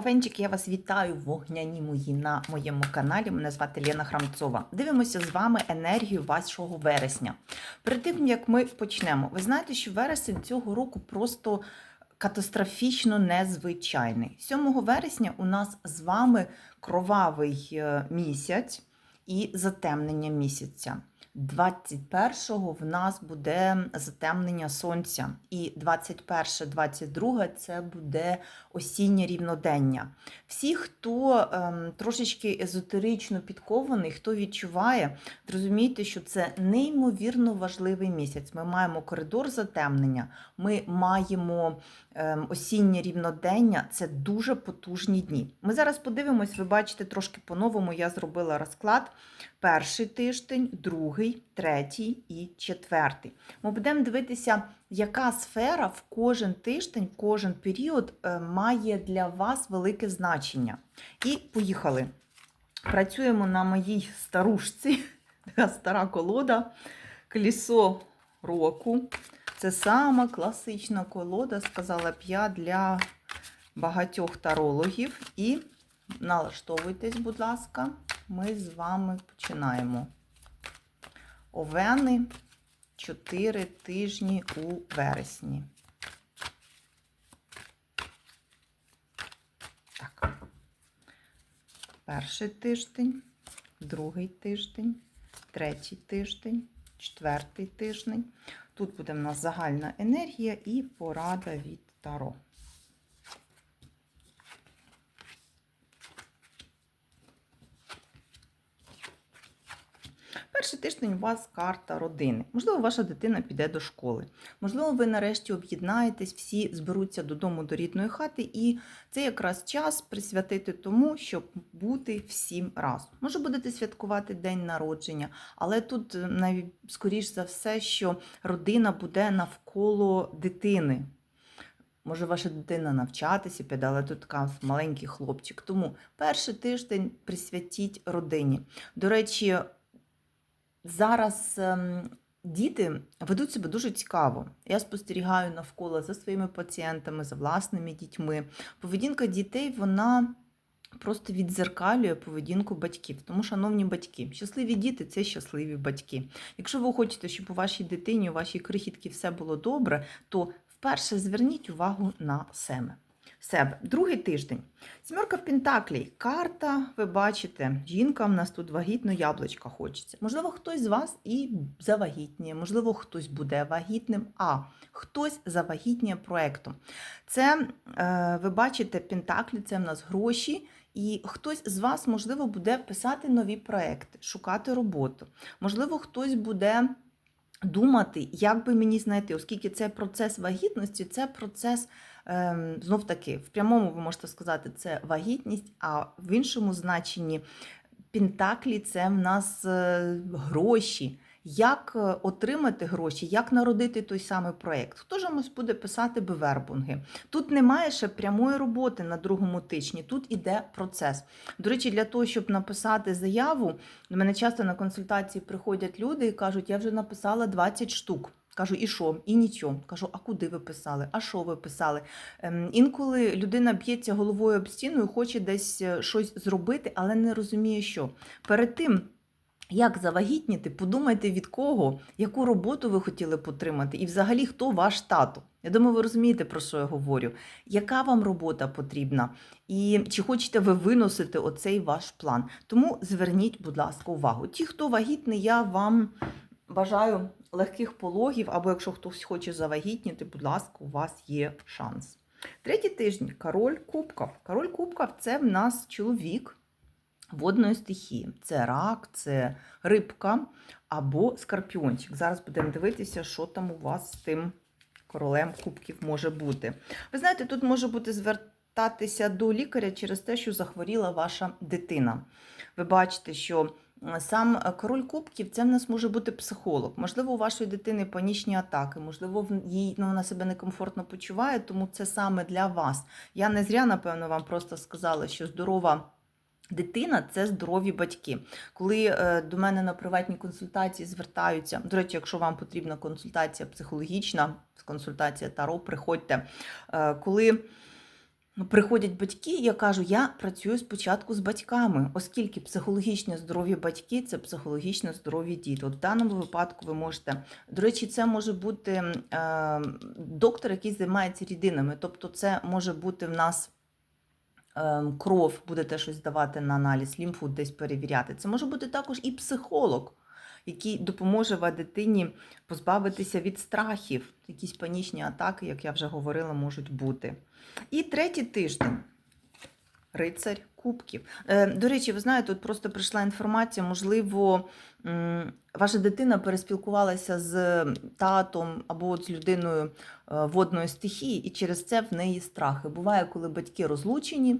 Овенчик, я вас вітаю вогняні мої на моєму каналі. Мене звати Лена Храмцова. Дивимося з вами енергію вашого вересня. Перед тим як ми почнемо, ви знаєте, що вересень цього року просто катастрофічно незвичайний. 7 вересня у нас з вами кровавий е, місяць і затемнення місяця. 21-го в нас буде затемнення сонця, і 21-22 це буде осіннє рівнодення. Всі, хто ем, трошечки езотерично підкований, хто відчуває, зрозумійте, що це неймовірно важливий місяць. Ми маємо коридор затемнення, ми маємо ем, осіннє рівнодення. Це дуже потужні дні. Ми зараз подивимось, ви бачите трошки по-новому. Я зробила розклад. Перший тиждень, другий, третій і четвертий. Ми будемо дивитися, яка сфера в кожен тиждень, в кожен період е, має для вас велике значення. І поїхали. Працюємо на моїй старушці, така стара колода, колесо року. Це сама класична колода, сказала б я, для багатьох тарологів. І налаштовуйтесь, будь ласка, ми з вами починаємо. Овени 4 тижні у вересні. Так. Перший тиждень, другий тиждень, третій тиждень, четвертий тиждень. Тут буде в нас загальна енергія і порада від Таро. Перший тиждень у вас карта родини. Можливо, ваша дитина піде до школи. Можливо, ви нарешті об'єднаєтесь, всі зберуться додому до рідної хати, і це якраз час присвятити тому, щоб бути всім разом. Може, будете святкувати день народження, але тут найскоріш за все, що родина буде навколо дитини. Може, ваша дитина навчатися піде, але тут така маленький хлопчик. Тому перший тиждень присвятіть родині. До речі, зараз ем, діти ведуть себе дуже цікаво. Я спостерігаю навколо за своїми пацієнтами, за власними дітьми. Поведінка дітей, вона. Просто відзеркалює поведінку батьків. Тому, шановні батьки, щасливі діти це щасливі батьки. Якщо ви хочете, щоб у вашій дитині, у вашій крихітці все було добре, то вперше зверніть увагу на себе. Себе. Другий тиждень. Сімерка Пентаклей. Карта, ви бачите, жінка в нас тут вагітно яблучка хочеться. Можливо, хтось з вас і завагітніє, можливо, хтось буде вагітним, а хтось завагітніє проектом. Це, е, ви бачите, Пентаклі це в нас гроші. І хтось з вас, можливо, буде писати нові проекти, шукати роботу. Можливо, хтось буде думати, як би мені знайти, оскільки це процес вагітності, це процес, знов таки, в прямому ви можете сказати, це вагітність, а в іншому значенні пентаклі це в нас е, гроші. Як е, отримати гроші, як народити той самий проєкт? Хто ж комусь буде писати бевербунги? Тут немає ще прямої роботи на другому тижні, тут іде процес. До речі, для того, щоб написати заяву, до мене часто на консультації приходять люди і кажуть, я вже написала 20 штук. Кажу, і що? І нічого. Кажу, а куди ви писали? А що ви писали? Ем, інколи людина б'ється головою об стіну і хоче десь е, щось зробити, але не розуміє, що. Перед тим. Як завагітніти, подумайте від кого, яку роботу ви хотіли б отримати, і взагалі хто ваш тато. Я думаю, ви розумієте, про що я говорю. Яка вам робота потрібна? І чи хочете ви виносити оцей ваш план? Тому зверніть, будь ласка, увагу. Ті, хто вагітний, я вам бажаю легких пологів, або якщо хтось хоче завагітніти, будь ласка, у вас є шанс. Третій тиждень король кубків. Король кубків це в нас чоловік водної стихії. Це рак, це рибка або скорпіончик. Зараз будемо дивитися, що там у вас з тим королем кубків може бути. Ви знаєте, тут може бути звертатися до лікаря через те, що захворіла ваша дитина. Ви бачите, що Сам король кубків це в нас може бути психолог. Можливо, у вашої дитини панічні атаки, можливо, їй ну, вона себе некомфортно почуває, тому це саме для вас. Я не зря, напевно, вам просто сказала, що здорова. Дитина це здорові батьки. Коли е, до мене на приватній консультації звертаються, до речі, якщо вам потрібна консультація психологічна, консультація Таро, приходьте. Е, коли Приходять батьки, я кажу, я працюю спочатку з батьками, оскільки психологічне здоров'я батьки це психологічне здоров'я дітей. От в даному випадку ви можете. До речі, це може бути е, доктор, який займається рідинами. Тобто, це може бути в нас е, кров, будете щось здавати на аналіз, лімфу десь перевіряти. Це може бути також і психолог, який допоможе вам дитині позбавитися від страхів. Якісь панічні атаки, як я вже говорила, можуть бути. І третій тиждень. Рицарь Кубків. Е, До речі, ви знаєте, тут просто прийшла інформація, можливо, ваша дитина переспілкувалася з татом або з людиною е, водної стихії, і через це в неї страхи. Буває, коли батьки розлучені.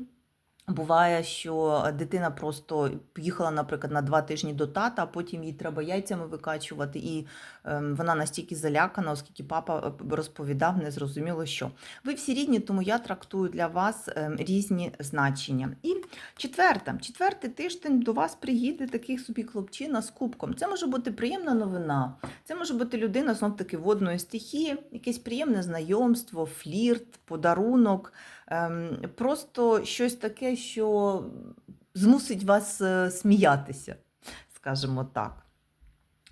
Буває, що дитина просто поїхала, наприклад, на два тижні до тата, а потім їй треба яйцями викачувати, і ем, вона настільки залякана, оскільки папа е, розповідав, не зрозуміло що. Ви всі рідні, тому я трактую для вас ем, різні значення. І четверте, четвертий тиждень до вас приїде такий собі хлопчина з кубком. Це може бути приємна новина, це може бути людина знов таки водної стихії, якесь приємне знайомство, флірт, подарунок. Ем, Просто щось таке, що змусить вас е, сміятися, скажімо так.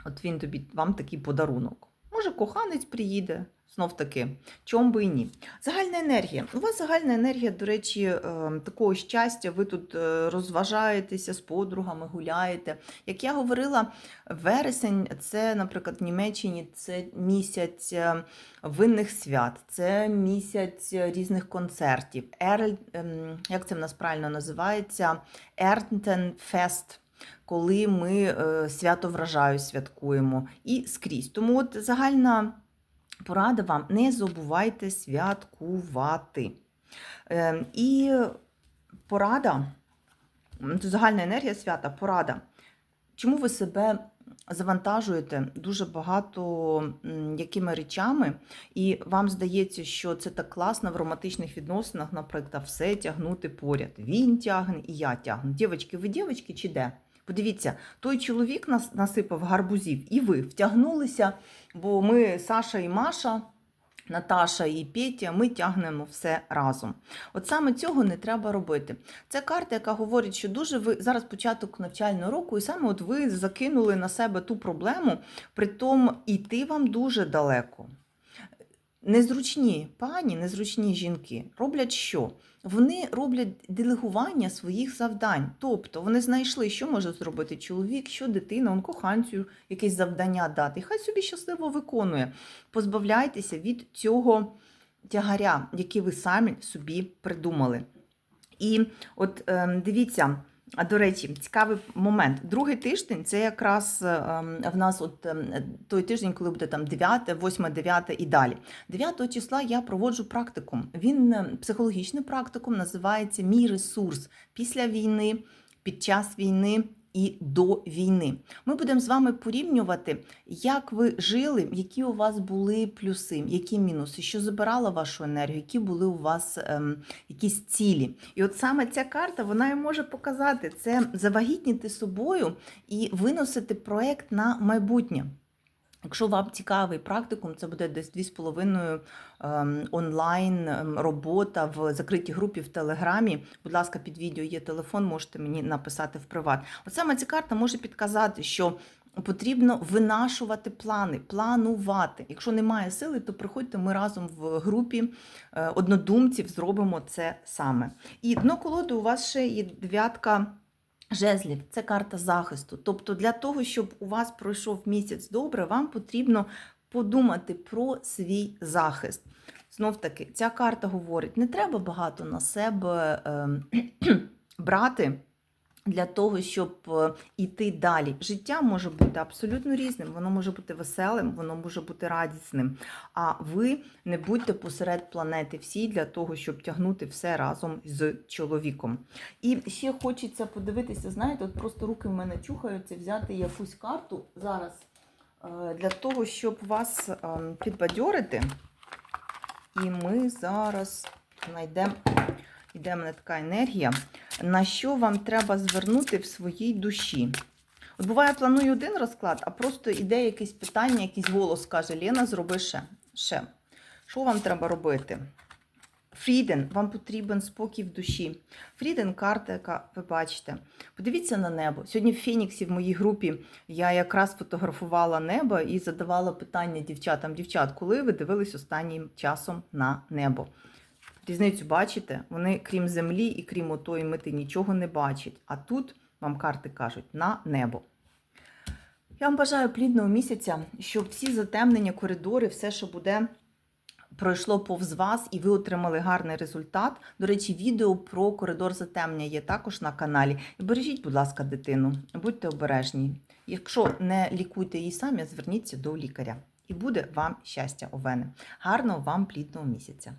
От він тобі вам такий подарунок. Може, коханець приїде, знов таки, чом би і ні. Загальна енергія. У вас загальна енергія, до речі, е, такого щастя, ви тут е, розважаєтеся з подругами, гуляєте. Як я говорила, вересень це, наприклад, в Німеччині це місяць е, винних свят, це місяць різних концертів. Ерль, ем, як це в нас правильно називається? Erntenfest коли ми е, свято вражаю святкуємо і скрізь. Тому от загальна порада вам не забувайте святкувати. Е, І порада, загальна енергія свята, порада. Чому ви себе завантажуєте дуже багато якими речами, і вам здається, що це так класно в романтичних відносинах, наприклад, все тягнути поряд. Він тягне і я тягну. Дівочки, ви дівочки чи де? Подивіться, той чоловік нас насипав гарбузів, і ви втягнулися, бо ми Саша і Маша. Наташа і Петя, ми тягнемо все разом. От саме цього не треба робити. Це карта, яка говорить, що дуже ви зараз початок навчального року, і саме от ви закинули на себе ту проблему, притом іти вам дуже далеко. Незручні пані, незручні жінки роблять що? Вони роблять делегування своїх завдань. Тобто вони знайшли, що може зробити чоловік, що дитина, он коханцю якесь завдання дати. Хай собі щасливо виконує. Позбавляйтеся від цього тягаря, який ви самі собі придумали. І от ем, дивіться. А до речі, цікавий момент. Другий тиждень це якраз ем, в нас от ем, той тиждень, коли буде там 9, 8, 9 і далі. 9 числа я проводжу практикум. Він е, психологічний практикум, називається Мій ресурс після війни, під час війни. І до війни ми будемо з вами порівнювати, як ви жили, які у вас були плюси, які мінуси, що забирало вашу енергію, які були у вас ем, якісь цілі. І от саме ця карта вона і може показати це завагітніти собою і виносити проект на майбутнє. Якщо вам цікавий практикум, це буде десь 2,5 ем, онлайн ем, робота в закритій групі в Телеграмі. Будь ласка, під відео є телефон, можете мені написати в приват. От саме ця карта може підказати, що потрібно винашувати плани, планувати. Якщо немає сили, то приходьте ми разом в групі е, однодумців зробимо це саме. І дно колоди у вас ще є дев'ятка. Жезлів це карта захисту. Тобто, для того, щоб у вас пройшов місяць добре, вам потрібно подумати про свій захист. Знов таки, ця карта говорить: не треба багато на себе ем, брати. Для того, щоб е, іти далі. Життя може бути абсолютно різним, воно може бути веселим, воно може бути радісним. А ви не будьте посеред планети всі для того, щоб тягнути все разом з чоловіком. І ще хочеться подивитися, знаєте, от просто руки в мене чухаються, взяти якусь карту зараз е, для того, щоб вас ем, підбадьорити. І ми зараз знайдемо. Іде в мене така енергія, на що вам треба звернути в своїй душі. От буває, планую один розклад, а просто іде якесь питання, якийсь голос каже: Лена, зроби ще. ще. Що вам треба робити? Фріден, вам потрібен спокій в душі. Фріден карта, яка ви бачите. Подивіться на небо. Сьогодні в Феніксі в моїй групі я якраз фотографувала небо і задавала питання дівчатам. Дівчат, коли ви дивились останнім часом на небо? Різницю бачите? Вони, крім землі і крім отої мети, нічого не бачать. А тут вам карти кажуть на небо. Я вам бажаю плідного місяця, щоб всі затемнення, коридори, все, що буде, пройшло повз вас, і ви отримали гарний результат. До речі, відео про коридор затемнення є також на каналі. Бережіть, будь ласка, дитину, будьте обережні. Якщо не лікуйте її самі, зверніться до лікаря. І буде вам щастя, Овени. Гарного вам плідного місяця!